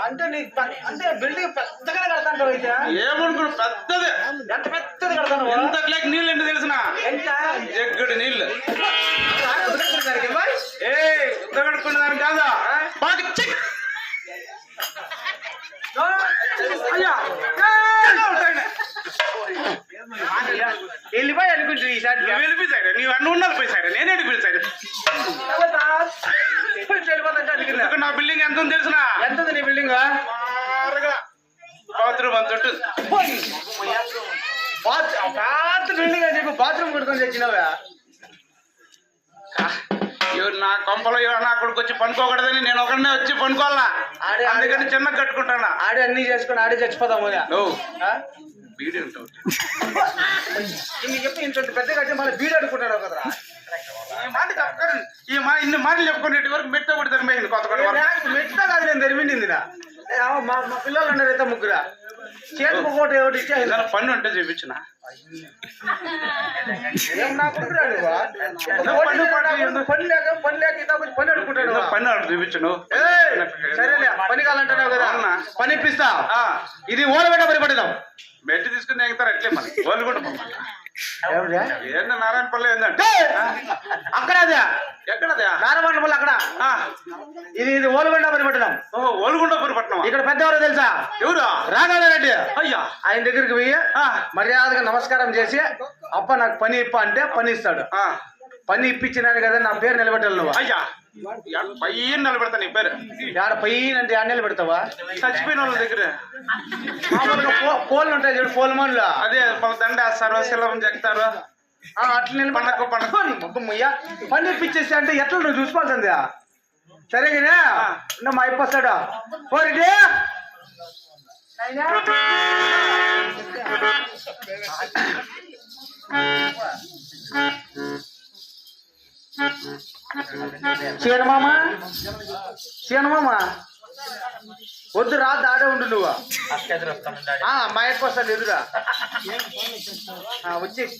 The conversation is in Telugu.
అంటే నీకు పెద్ద- అంటే బిల్డింగ్ పెద్దగానే కడతాంటావు అయితే? ఏమనుకున్నా పెద్దది. ఎంత పెద్దది కడతాను ఎంత లేక నీళ్ళు ఎంత తెలిసిన? ఎంత? ఎగ్గడి నీళ్ళు? ఏ ఉద్దగడుకున్న దానికి కాదా? బాగా. వెళ్ళిపోయి అనుకుంటుంది ఈసారి నువ్వు వెళ్ళిపోయి నీవు అన్న ఉన్నది పోయి సైడ్. నేను వెళ్ళిపోతుంటే అనుకున్నా ఇక్కడ నా బిల్డింగ్ ఎంత ఉంది తెలిసిన? ఎంత ఉంది నీ బిల్డింగ్? బాత్రూమ్ అంత. పాత బిల్డింగ్ అని చెప్పి బాత్రూమ్ కొడుకొని తెచ్చినావా? ఇవి నా కొంపలో ఇవి నా కొడుకు వచ్చి పనుకోకూడదని నేను ఒకరినే వచ్చి పనుకోవాలా? ఆడే- అందుకని చిన్న కట్టుకుంటానా? ఆడే అన్ని చేసుకొని ఆడే చచ్చిపోతాము? వీడియో ఉంటావు చెప్పి ఇంత పెద్ద కట్టి మళ్ళీ బీడు అడుకుంటాడు కదరా. ఈ మా ఇన్ని మాటలు చెప్పుకునేటి వరకు మెట్ట కూడా తరిమేసింది కొత్త మెట్ట కాదు నేను తెరిమిండింది నా. మా పిల్లలు ఉన్నారు అయితే ముగ్గురా. చేతికి ఒకటి ఒకటి ఇచ్చేసి పన్ను ఉంటే చూపించిన. పని అటు చూపించను. సరేలే పని కావాలంటున్నావు కదా. అవునా? పని ఇప్పిస్తా. ఆ, ఇది ఓలబెట్ట పని పడదాం బెట్టి తీసుకుని ఎగుతారు అట్లే మరి. వాళ్ళు కూడా ఏంటో నారాయణ పల్లె ఏందంటే? అక్కడ అదే ఎక్కడదా నారమండ పల్లి అక్కడ. ఆ, ఇది ఇది పని పడదాం ఓహో ఓలుగుండపూరి పట్నం ఇక్కడ పెద్ద ఎవరో తెలుసా? ఎవరు? రాఘవరెడ్డి అయ్యా. ఆయన దగ్గరికి పోయి మర్యాదగా నమస్కారం చేసి అప్ప నాకు పని ఇప్ప అంటే పని ఇస్తాడు. ఆ, పని ఇప్పించినాను కదా నా పేరు నిలబెట్టాలి నువ్వు. అయ్యా. పయ్యని నిలబెడతా నీ పేరు? ఆడ పైన అంటే ఆడ నిలబెడతావా? చచ్చిపోయిన వాళ్ళ దగ్గర. మామూలుగా పో- పోల్లు ఉంటాయి చూడు పోల్ మనులు అదే దండ వేస్తారు శిలం చెక్తారు. అట్లా పండగ అయ్యా పని ఇప్పించేసి అంటే ఎట్లా నువ్వు చూసుకోవాల్సింది? సరేగానే నువ్వు మా ఇప్ప వస్తాడు. సీనమామ సీనమామ వద్దు రా దాడే ఉండు నువ్వు. మా యొక్క వస్తాడు ఎదురా వచ్చేసి